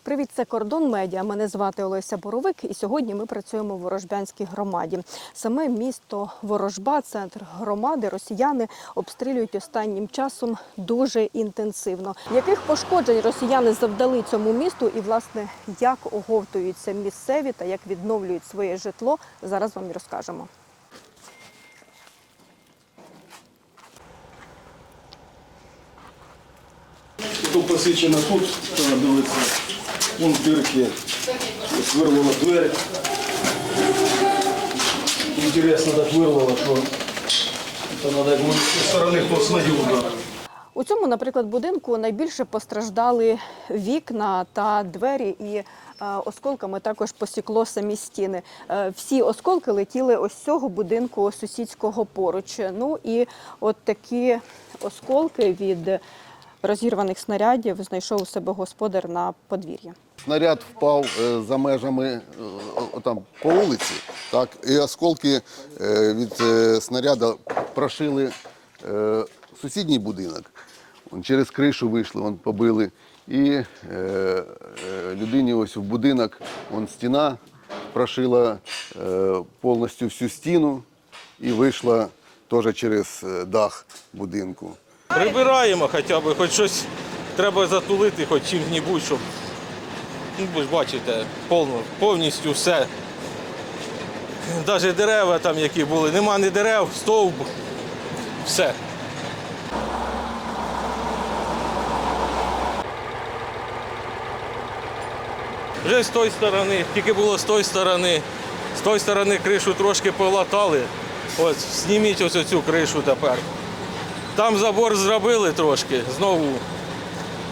Привіт, це кордон медіа. Мене звати Олеся Боровик, і сьогодні ми працюємо в Ворожбянській громаді. Саме місто Ворожба, центр громади, росіяни обстрілюють останнім часом дуже інтенсивно. Яких пошкоджень росіяни завдали цьому місту, і власне як оговтуються місцеві та як відновлюють своє житло, зараз вам і розкажемо. Тут посвідчено тут, дивиться, вон дирки, ось вирвала двері. Інтересно, так вирвала, що це треба як зі сторони хтось. У цьому, наприклад, будинку найбільше постраждали вікна та двері, і е, осколками також посікло самі стіни. Е, всі осколки летіли ось цього будинку сусідського поруч. Ну і от такі осколки від розірваних снарядів знайшов у себе господар на подвір'ї. Снаряд впав е, за межами е, там по вулиці, так, і осколки е, від снаряду прошили сусідній будинок. Через кришу вийшли, вон побили. І людині ось в будинок, вон стіна прошила повністю всю стіну і вийшла теж через дах будинку. Прибираємо хоча б, хоч щось треба затулити, хоч чим-небудь, щоб. Ну, ви ж бачите, повно, повністю все. Навіть дерева там, які були, нема ні дерев, стовб, все. Вже з тої сторони, тільки було з тої сторони, з тої сторони кришу трошки полатали. Ось, зніміть ось цю кришу тепер. Там забор зробили трошки, знову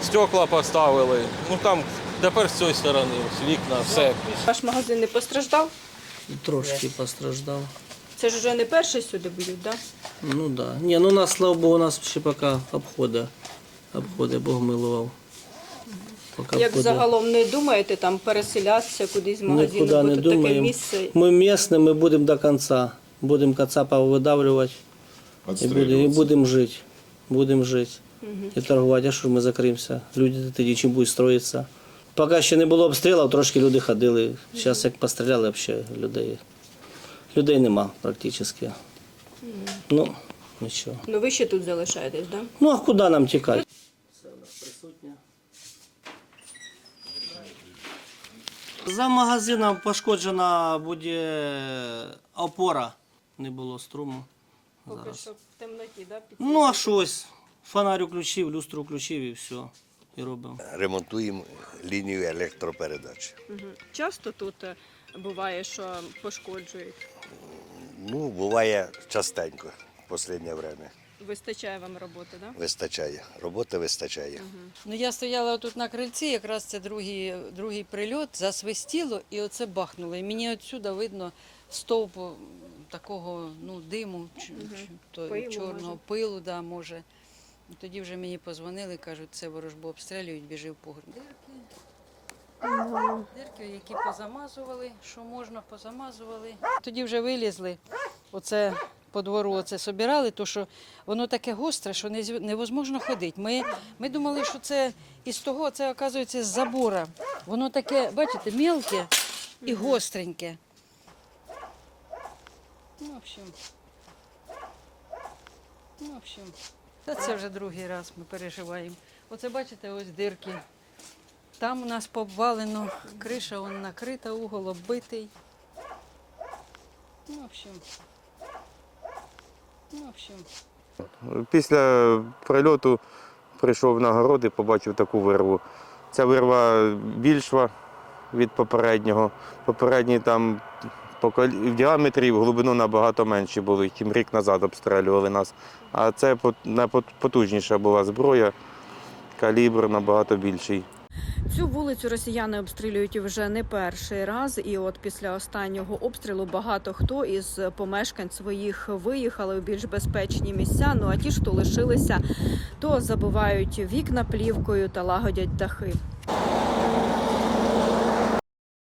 стекла поставили. Ну там тепер з цієї сторони, ось вікна, все. Ваш магазин не постраждав? Трошки постраждав. Це ж вже не перший сюди б'ють, так? Ну да. Ні, ну у нас, слава Богу, у нас ще поки обходи. Обходи Бог милував. Поки Як обходи. загалом не думаєте там переселятися кудись з магазину, Нікуди бо не тут таке думаємо. місце. Ми місні, ми будемо до кінця. Будемо кацапа видавлювати і будемо, і будемо жити. Будемо жити. І торгувати, а що ж ми закриємося? Люди тоді чим будуть строїтися. Поки ще не було обстрілів, трошки люди ходили. Зараз як постріляли, взагалі людей. Людей нема практично. Ну, нічого. Ну ви ще тут залишаєтесь, так? Ну а куди нам тікати? За магазином пошкоджена буде опора. Не було струму. Поки що в темноті, так? Ну а щось. Фонарь включив, люстру включив і все. І робимо. ремонтуємо лінію електропередач. Часто тут е, буває, що пошкоджують. Ну, буває частенько в останнє время. Вистачає вам роботи, так? Вистачає. Роботи вистачає. Ну, я стояла тут на крильці, якраз це другий, другий прильот, засвистіло і оце бахнуло. І мені отсюди видно стовп такого ну, диму, ч- ч- то, Пилу, чорного може. пилу, да, може. І Тоді вже мені позвонили, кажуть, це ворожбу обстрілюють, біжи в. Дирки, дирки, які позамазували, що можна, позамазували. Тоді вже вилізли, оце по двору оце собирали, то що воно таке гостре, що невозможно ходити. Ми, ми думали, що це із того, це оказується з забора. Воно таке, бачите, мелке і гостреньке. Ну, в общем. Ну, в общем. Та це вже другий раз ми переживаємо. Оце бачите, ось дирки. Там у нас побвалено, криша вон накрита, угол оббитий. Ну, в общем. Ну, в общем. Після прильоту прийшов на город і побачив таку вирву. Ця вирва більша від попереднього. Попередній там в діаметрі в глибину набагато менші були, чим рік назад обстрілювали нас. А це пот- потужніша була зброя, калібр набагато більший. Цю вулицю росіяни обстрілюють вже не перший раз. І от після останнього обстрілу багато хто із помешкань своїх виїхали у більш безпечні місця. Ну а ті, що лишилися, то забивають вікна плівкою та лагодять дахи.